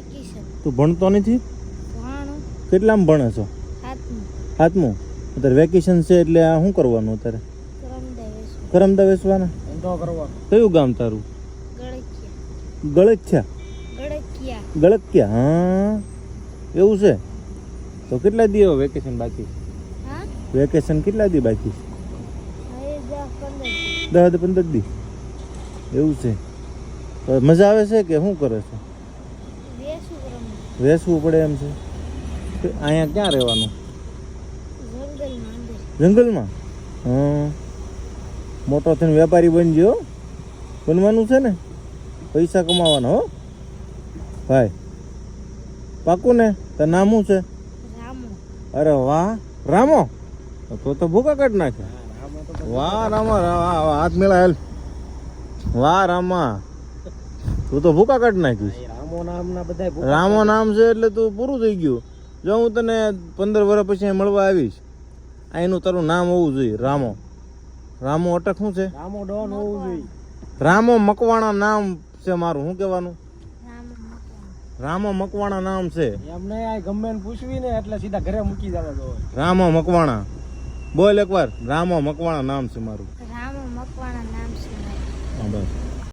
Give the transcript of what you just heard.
Vacation તું ભણતો નથી? કેટલામાં ભણે છો? હાથમું. સાતમું અત્યારે વેકેશન છે એટલે આ શું કરવાનું અત્યારે? કરમદા વેચવાના કયું ગામ તારું? ગળકિયા. ગળકિયા? ગળક્યા. હા. એવું છે? તો કેટલા દી હવે વેકેશન બાકી? વેકેશન કેટલા દી બાકી? દસ પંદર દી. એવું છે. મજા આવે છે કે શું કરે છે? વેસવું પડે એમ છે. તો અહીંયા ક્યાં રહેવાનું? જંગલમાં? હા મોટો થઈને વેપારી બનજો હો. બનવાનું છે ને? પૈસા કમાવાના હો. ભાઈ, પાકું ને? તો નામ છે? અરે વાહ, રામો? તો તો ભૂકા કાઢ નાખે વાહ, રામા હાથ મેળા હેલ. વાહ, રામા. તું તો ભૂકા કાઢ નાખ્યું. રામો નામના બધા રામો નામ છે એટલે તું પૂરું થઈ ગયું. જો હું તને પંદર વર્ષ પછી મળવા આવીશ આ એનું તારું નામ હોવું જોઈએ રામો. રામો અટક શું છે? રામો ડોન હોવું જોઈએ. રામો મકવાણા નામ છે મારું શું કહેવાનું? રામો મકવાણા. નામ છે. એમને આ ગમે એને પૂછવી ને એટલે સીધા ઘરે મૂકી જવા દો. રામો મકવાણા. બોલ એકવાર રામો મકવાણા નામ છે મારું. રામો મકવાણા નામ છે હા બસ.